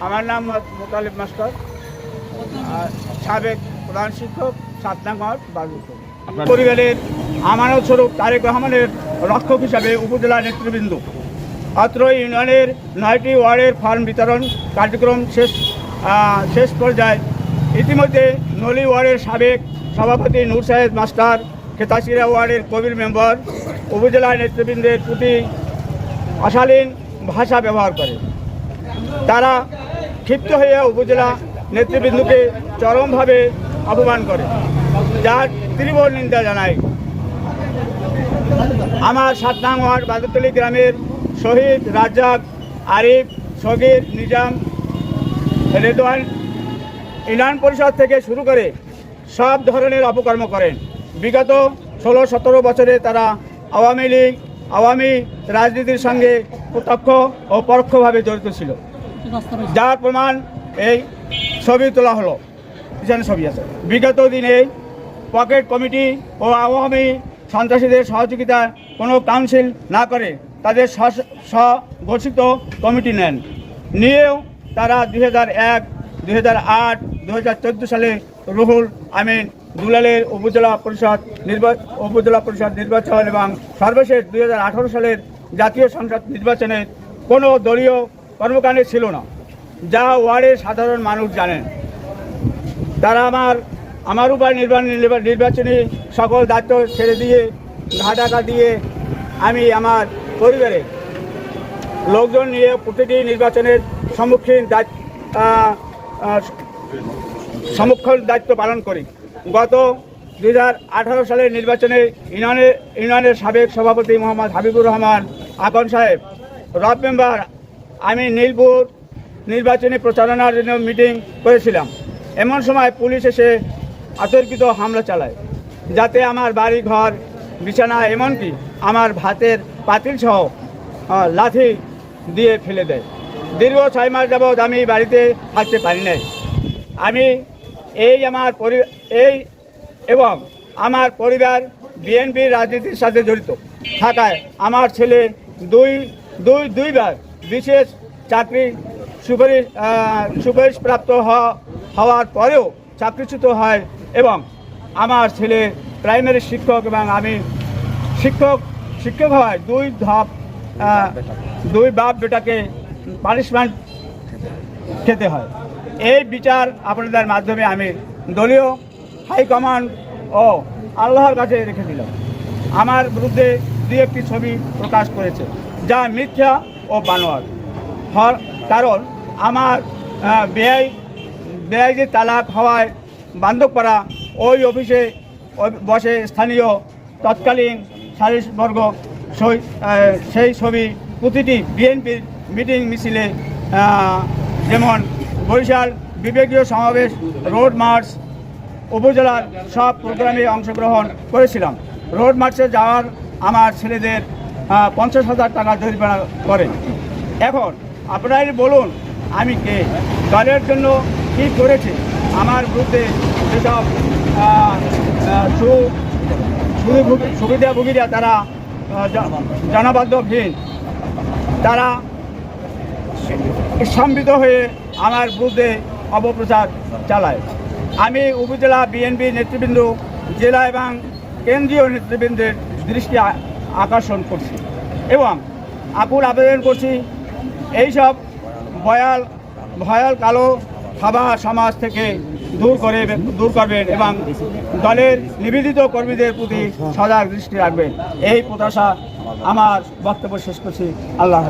আমার নাম মোতালিব মাস্টার সাবেক প্রধান শিক্ষক সাতনাগর বাজুপুর আপনার- পরিবারের আমানত স্বরূপ তারেক রহমানের রক্ষক হিসাবে উপজেলা নেতৃবৃন্দ। অত্র ইউনিয়নের নয়টি ওয়ার্ডের ফার্ম বিতরণ কার্যক্রম শেষ শেষ পর্যায়ে ইতিমধ্যে নলি ওয়ার্ডের সাবেক সভাপতি নূর সাহেদ মাস্টার খেতাশিরা ওয়ার্ডের কবির মেম্বার উপজেলা নেতৃবৃন্দের প্রতি অশালীন ভাষা ব্যবহার করে। তারা ক্ষিপ্ত হয়ে উপজেলা নেতৃবৃন্দকে চরমভাবে অপমান করে। যার তীব্র নিন্দা জানায়। আমার সাত নং ওয়ার্ড বাদুতলি গ্রামের শহীদ রাজ্জাক আরিফ, সগির, নিজাম রেদওয়ান ইউনিয়ন পরিষদ থেকে শুরু করে সব ধরনের অপকর্ম করেন। বিগত ষোলো সতেরো বছরে তারা আওয়ামী লীগ, আওয়ামী রাজনীতির সঙ্গে প্রত্যক্ষ ও পরোক্ষভাবে জড়িত ছিল। যার প্রমাণ এই ছবি তোলা হলো। পিছনে ছবি আছে। বিগত দিনে পকেট কমিটি ও আওয়ামী সন্ত্রাসীদের সহযোগিতায় কোনো কাউন্সিল না করে তাদের স্ব- স্বঘোষিত কমিটি নেন। নিয়েও তারা দুই হাজার এক, দুই হাজার আট দু সালে রুহুল আমিন দুলালের উপজেলা পরিষদ উপজেলা পরিষদ নির্বাচন এবং সর্বশেষ দুই হাজার আঠারো সালের জাতীয় সংসদ নির্বাচনে কোনো দলীয় কর্মকাণ্ডে ছিল না। যা ওয়ার্ডের সাধারণ মানুষ জানেন। তারা আমার আমার উপর নির্বাচনী সকল দায়িত্ব ছেড়ে দিয়ে ঘাটাকা দিয়ে আমি আমার পরিবারে লোকজন নিয়ে প্রতিটি নির্বাচনের সম্মুখীন সম্মুখীন দায়িত্ব পালন করি। গত দু হাজার আঠারো সালের নির্বাচনে ইউনিয়নের ইউনিয়নের সাবেক সভাপতি মোহাম্মদ হাবিবুর রহমান, আকন সাহেব, রব মেম্বার আমি নীলপুর নির্বাচনী প্রচারণার জন্য মিটিং করেছিলাম। এমন সময় পুলিশ এসে আতর্কিত হামলা চালায়, যাতে আমার বাড়ি ঘর বিছানা এমনকি আমার ভাতের পাতিল সহ লাঠি দিয়ে ফেলে দেয়। দীর্ঘ ছয় মাস যাবৎ আমি বাড়িতে থাকতে পারি নাই। আমি এই আমার এই এবং আমার পরিবার বিএনপির রাজনীতির সাথে জড়িত। থাকায় আমার ছেলে দুই দুই, দুইবার বিশেষ চাকরি সুপারিশ সুপারিশপ্রাপ্ত হওয়া- হওয়ার পরেও চাকরিচ্যুত হয় এবং আমার ছেলে প্রাইমারি শিক্ষক এবং আমি শিক্ষক শিক্ষক হওয়ায় দুই ধাপ দুই বাপ বেটাকে পানিশমেন্ট খেতে হয়। এই বিচার আপনাদের মাধ্যমে আমি দলীয় হাইকমান্ড ও আল্লাহর কাছে রেখে দিলাম। আমার বিরুদ্ধে দুই একটি ছবি প্রকাশ করেছে, যা মিথ্যা ও বানোয়ার। হর কারণ আমার আহ, ব্যয় যে তালাক হওয়ায় বান্ধবপাড়া ওই অফিসে বসে স্থানীয় তৎকালীন সালিশবর্গ সই সেই ছবি প্রতিটি বিএনপির মিটিং মিছিলে যেমন বরিশাল বিবেকীয় সমাবেশ রোড মার্চ উপজেলার সব প্রোগ্রামে অংশগ্রহণ করেছিলাম। রোড মার্চে যাওয়ার আমার ছেলেদের পঞ্চাশ হাজার টাকা জরিমানা করেন। এখন, আপনারাই বলুন, আমি কে? দলের জন্য কী করেছি? আমার বিরুদ্ধে যেসব সুবিধাভোগীরা তারা জনবাধ্যহীন তারা সম্মিত হয়ে আমার বিরুদ্ধে অপপ্রচার চালায়। আমি উপজেলা বিএনপি নেতৃবৃন্দ, জেলা এবং কেন্দ্রীয় নেতৃবৃন্দের দৃষ্টি আকর্ষণ করছি। এবং আকুল আবেদন করছি, এইসব ভয়াল ভয়াল কালো খাবার সমাজ থেকে দূর করে, দূর করবেন এবং দলের নিবেদিত কর্মীদের প্রতি সজাগ দৃষ্টি রাখবেন। এই প্রত্যাশা আমার বক্তব্য শেষ করছি। আল্লাহ